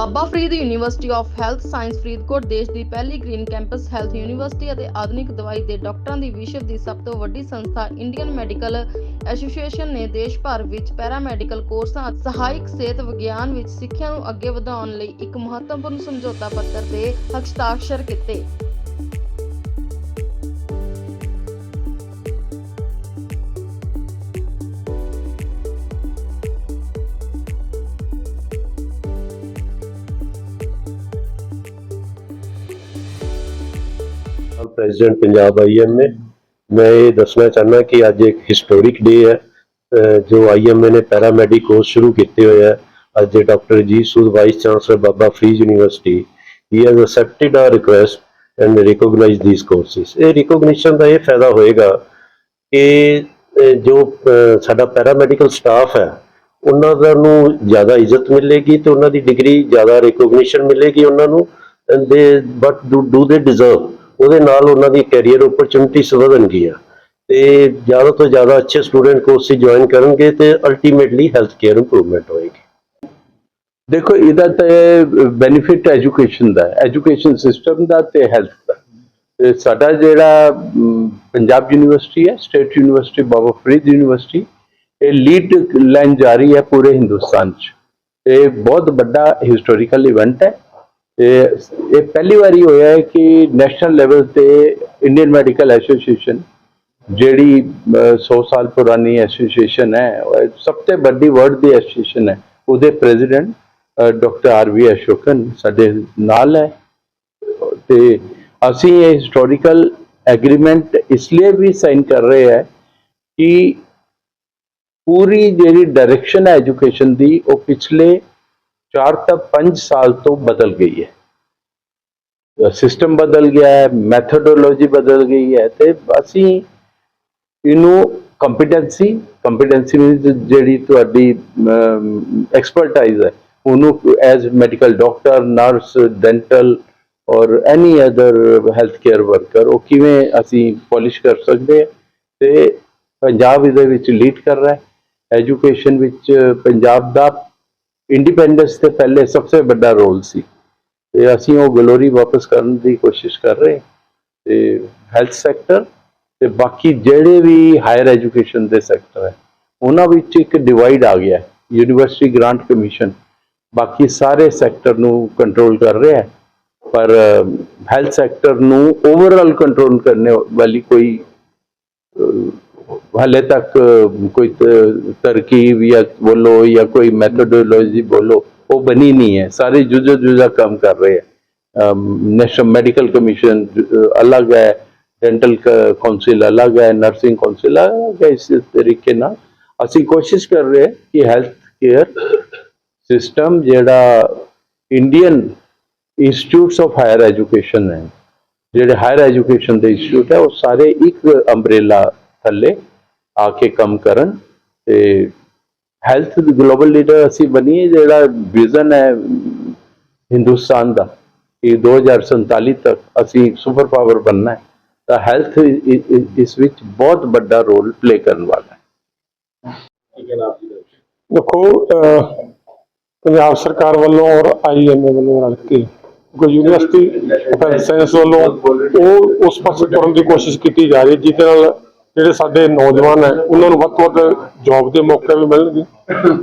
Baba Farid university of health science Faridkot ਦੇਸ਼ ਦੀ ਪਹਿਲੀ ਗ੍ਰੀਨ ਕੈਂਪਸ ਹੈਲਥ ਯੂਨੀਵਰਸਿਟੀ ਅਤੇ ਆਧੁਨਿਕ ਦਵਾਈ ਦੇ ਡਾਕਟਰਾਂ ਦੀ ਵਿਸ਼ਵ ਦੀ ਸਭ ਤੋਂ ਵੱਡੀ ਸੰਸਥਾ ਇੰਡੀਅਨ ਮੈਡੀਕਲ ਐਸੋਸੀਏਸ਼ਨ ਨੇ ਦੇਸ਼ ਭਰ ਵਿੱਚ ਪੈਰਾਮੈਡੀਕਲ ਕੋਰਸਾਂ ਅਤੇ ਸਹਾਇਕ ਸਿਹਤ ਵਿਗਿਆਨ ਵਿੱਚ ਸਿੱਖਿਆ ਨੂੰ ਅੱਗੇ ਵਧਾਉਣ ਲਈ ਇੱਕ ਮਹੱਤਵਪੂਰਨ ਸਮਝੌਤਾ ਪੱਤਰ ਤੇ ਹਸਤਾਖਰ ਕੀਤੇ। ਪ੍ਰੈਜ਼ੀਡੈਂਟ ਪੰਜਾਬ ਆਈਐਮਏ ਮੈਂ ਇਹ ਦੱਸਣਾ ਚਾਹੁੰਦਾ ਕਿ ਅੱਜ ਇੱਕ ਹਿਸਟੋਰਿਕ ਡੇ ਹੈ, ਅਹ, ਜੋ ਆਈਐਮਏ ਨੇ ਪੈਰਾਮੈਡਿਕ ਕੋਰਸ ਸ਼ੁਰੂ ਕੀਤੇ ਹੋਏ ਹੈ ਅੱਜ ਦੇ doctor G Sood vice chancellor Baba Farid university he has accepted our request and recognise these courses ਇਹ ਰਿਕੋਗਨੀਸ਼ਨ ਦਾ ਇਹ ਫਾਇਦਾ ਹੋਏਗਾ ਕਿ ਜੋ, ਅਹ, ਸਾਡਾ ਪੈਰਾਮੈਡੀਕਲ ਸਟਾਫ ਹੈ, ਉਹਨਾਂ ਦਾ ਨੂੰ ਜ਼ਿਆਦਾ ਇੱਜ਼ਤ ਮਿਲੇਗੀ ਤੇ ਉਹਨਾਂ ਦੀ ਡਿਗਰੀ ਜ਼ਿਆਦਾ ਰਿਕੋਗਨੀਸ਼ਨ ਮਿਲੇਗੀ ਉਹਨਾਂ ਨੂੰ ਐਂਡ ਦੇ ਬਟ ਡੂ ਦੇ ਡਿਜ਼ਰਵ ਉਹਦੇ ਨਾਲ ਉਹਨਾਂ ਦੀ ਕੈਰੀਅਰ ਓਪਰਚੁਨਿਟੀਜ਼ ਵਧਣਗੀਆਂ ਤੇ ਜ਼ਿਆਦਾ ਤੋਂ ਜ਼ਿਆਦਾ ਅੱਛੇ ਸਟੂਡੈਂਟ ਕੋਰਸ ਜੁਆਇਨ ਕਰਨਗੇ ਤੇ ਅਲਟੀਮੇਟਲੀ ਹੈਲਥ ਕੇਅਰ ਇੰਪਰੂਵਮੈਂਟ ਹੋਏਗੀ। ਦੇਖੋ, ਇਹਦਾ ਤੇ ਬੈਨੀਫਿਟ ਐਜੂਕੇਸ਼ਨ ਦਾ ਐਜੂਕੇਸ਼ਨ ਸਿਸਟਮ ਦਾ ਤੇ ਹੈਲਥ ਦਾ। ਤੇ ਸਾਡਾ ਜਿਹੜਾ ਪੰਜਾਬ ਯੂਨੀਵਰਸਿਟੀ ਹੈ state university Baba Farid university ਇਹ ਲੀਡ ਲਾਈਨ ਜਾਰੀ ਹੈ ਪੂਰੇ ਹਿੰਦੁਸਤਾਨ 'ਚ। ਇਹ ਬਹੁਤ ਵੱਡਾ ਹਿਸਟੋਰੀਕਲ ਇਵੈਂਟ ਹੈ। ਤੇ ਇਹ ਪਹਿਲੀ ਵਾਰੀ ਹੋਇਆ ਹੈ ਕਿ ਨੈਸ਼ਨਲ ਲੈਵਲ ਤੇ ਇੰਡੀਅਨ ਮੈਡੀਕਲ ਐਸੋਸੀਏਸ਼ਨ ਜਿਹੜੀ ਅਹ, 100 ਸਾਲ ਪੁਰਾਣੀ ਐਸੋਸੀਏਸ਼ਨ ਹੈ ਸਭ ਤੋਂ ਵੱਡੀ ਵਰਲਡ ਦੀ ਐਸੋਸੀਏਸ਼ਨ ਹੈ ਉਹਦੇ president doctor R V Asokan ਸਾਡੇ ਨਾਲ ਹੈ। ਤੇ ਅਸੀਂ ਇਹ ਹਿਸਟੋਰੀਕਲ ਐਗਰੀਮੈਂਟ ਇਸ ਲਈ ਵੀ ਸਾਈਨ ਕਰ ਰਹੇ ਹੈ ਕਿ ਪੂਰੀ ਜਿਹੜੀ ਡਾਇਰੈਕਸ਼ਨ ਹੈ ਐਜੂਕੇਸ਼ਨ ਦੀ ਉਹ ਪਿਛਲੇ 4 ਤੋਂ 5 ਸਾਲ ਤੋਂ ਬਦਲ ਗਈ ਹੈ। ਸਿਸਟਮ ਬਦਲ ਗਿਆ ਹੈ ਮੈਥਡੋਲੋਜੀ ਬਦਲ ਗਈ ਹੈ ਤੇ ਅਸੀਂ ਇਹਨੂੰ ਕੰਪੀਟੈਂਸੀ ਕੰਪੀਟੈਂਸੀ ਮੀਨਸ ਜਿਹੜੀ ਤੁਹਾਡੀ ਐਕਸਪਰਟਾਈਜ਼ ਹੈ, ਉਹਨੂੰ as medical doctor nurse dental or any other health care worker ਉਹ ਕਿਵੇਂ ਅਸੀਂ ਪਾਲਿਸ਼ ਕਰ ਸਕਦੇ ਹਾਂ ਤੇ ਪੰਜਾਬ ਇਹਦੇ ਵਿੱਚ ਲੀਡ ਕਰ ਰਿਹਾ ਹੈ। ਐਜੂਕੇਸ਼ਨ ਵਿੱਚ ਪੰਜਾਬ ਦਾ ਇੰਡੀਪੈਂਡੈਂਸ ਤੇ ਪਹਿਲੇ ਸਭ ਤੋਂ ਵੱਡਾ ਰੋਲ ਸੀ। ਤੇ ਅਸੀਂ ਉਹ ਗਲੋਰੀ ਵਾਪਸ ਕਰਨ ਦੀ ਕੋਸ਼ਿਸ਼ ਕਰ ਰਹੇ ਹਾਂ। ਤੇ ਹੈਲਥ ਸੈਕਟਰ ਤੇ ਬਾਕੀ ਜਿਹੜੇ ਵੀ ਹਾਇਰ ਐਜੂਕੇਸ਼ਨ ਦੇ ਸੈਕਟਰ ਹੈ, ਉਹਨਾਂ ਵਿੱਚ ਇੱਕ ਡਿਵਾਈਡ ਆ ਗਿਆ ਯੂਨੀਵਰਸਿਟੀ ਗ੍ਰਾਂਟ ਕਮਿਸ਼ਨ ਬਾਕੀ ਸਾਰੇ ਸੈਕਟਰ ਨੂੰ ਕੰਟਰੋਲ ਕਰ ਰਿਹਾ ਹੈ। ਪਰ ਹੈਲਥ ਸੈਕਟਰ ਨੂੰ ਓਵਰਆਲ ਕੰਟਰੋਲ ਕਰਨੇ ਵਾਲੀ ਕੋਈ ਹਾਲੇ ਤੱਕ ਕੋਈ ਤ- ਤਰਕੀਬ ਜਾਂ ਬੋਲੋ ਜਾਂ ਕੋਈ ਮੈਥੋਡੋਲੋਜੀ ਬੋਲੋ ਉਹ ਬਣੀ ਨਹੀਂ ਹੈ ਸਾਰੇ ਜੁਜਾ ਜੁਜਾ ਕੰਮ ਕਰ ਰਹੇ ਹੈ ਨੈਸ਼ਨਲ ਮੈਡੀਕਲ ਕਮਿਸ਼ਨ ਅਲੱਗ ਹੈ ਡੈਂਟਲ ਕਾਉਂਸਲ ਅਲੱਗ ਹੈ ਨਰਸਿੰਗ ਕਾਉਂਸਲ ਅਲੱਗ ਹੈ ਇਸ ਤਰੀਕੇ ਨਾਲ ਅਸੀਂ ਕੋਸ਼ਿਸ਼ ਕਰ ਰਹੇ ਹਾਂ ਕਿ ਹੈਲਥ ਕੇਅਰ ਸਿਸਟਮ ਜਿਹੜਾ Indian institutes of higher education ਹੈ ਜਿਹੜੇ ਹਾਇਰ ਐਜੂਕੇਸ਼ਨ ਦੇ ਇੰਸਟੀਚਿਊਟ ਹੈ ਉਹ ਸਾਰੇ ਇੱਕ ਅੰਬ੍ਰੇਲਾ ਥੱਲੇ ਆ ਕੇ ਕੰਮ ਕਰਨ ਤੇ ਹੈਲਥ ਗਲੋਬਲ ਲੀਡਰ ਅਸੀਂ ਬਣੀਏ ਜਿਹੜਾ ਵਿਜ਼ਨ ਹੈ ਹਿੰਦੁਸਤਾਨ ਦਾ ਕਿ 2047 ਤੱਕ ਅਸੀਂ ਸੁਪਰ ਪਾਵਰ ਬਣਨਾ ਹੈ ਤਾਂ ਹੈਲਥ ਇਸ ਵਿੱਚ ਬਹੁਤ ਵੱਡਾ ਰੋਲ ਪਲੇ ਕਰਨ ਵਾਲਾ ਹੈ। ਦੇਖੋ ਅਹ, ਪੰਜਾਬ ਸਰਕਾਰ ਵੱਲੋਂ ਔਰ ਆਈਐਮਏ ਵੱਲੋਂ ਰਲ ਕੇ ਕੋਈ ਯੂਨੀਵਰਸਿਟੀ ਸਾਇੰਸ ਵੱਲੋਂ ਉਹ ਉਸ ਪਾਸੇ ਤੁਰਨ ਦੀ ਕੋਸ਼ਿਸ਼ ਕੀਤੀ ਜਾ ਰਹੀ ਹੈ ਜਿਹਦੇ ਨਾਲ ਜਿਹੜੇ ਸਾਡੇ ਨੌਜਵਾਨ ਹੈ, ਉਹਨਾਂ ਨੂੰ ਵੱਧ ਤੋਂ ਵੱਧ ਜੌਬ ਦੇ ਮੌਕੇ ਵੀ ਮਿਲਣਗੇ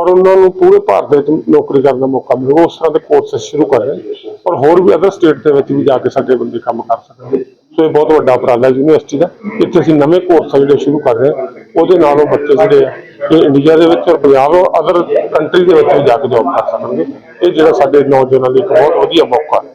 ਔਰ ਉਹਨਾਂ ਨੂੰ ਪੂਰੇ ਭਾਰਤ ਵਿੱਚ ਨੌਕਰੀ ਕਰਨ ਦਾ ਮੌਕਾ ਮਿਲੇਗਾ। ਉਸ ਤਰ੍ਹਾਂ ਦੇ ਕੋਰਸ ਸ਼ੁਰੂ ਕਰ ਰਹੇ ਹਾਂ। ਔਰ ਹੋਰ ਵੀ ਅਦਰ ਸਟੇਟ ਦੇ ਵਿੱਚ ਵੀ ਜਾ ਕੇ ਸਾਡੇ ਬੰਦੇ ਕੰਮ ਕਰ ਸਕਣਗੇ ਸੋ ਇਹ ਬਹੁਤ ਵੱਡਾ ਉਪਰਾਲਾ ਯੂਨੀਵਰਸਿਟੀ ਦਾ। ਇੱਥੇ ਅਸੀਂ ਨਵੇਂ ਕੋਰਸ ਜਿਹੜੇ ਸ਼ੁਰੂ ਕਰ ਰਹੇ ਹਾਂ, ਉਹਦੇ ਨਾਲ ਉਹ ਬੱਚੇ ਜਿਹੜੇ ਆ, ਇਹ ਇੰਡੀਆ ਦੇ ਵਿੱਚ ਔਰ ਪੰਜਾਬ ਔਰ ਅਦਰ ਕੰਟਰੀ ਦੇ ਵਿੱਚ ਵੀ ਜਾ ਕੇ ਜੌਬ ਕਰ ਸਕਣਗੇ। ਇਹ ਜਿਹੜਾ ਸਾਡੇ ਨੌਜਵਾਨਾਂ ਲਈ ਇੱਕ ਬਹੁਤ ਵਧੀਆ ਮੌਕਾ ਹੈ।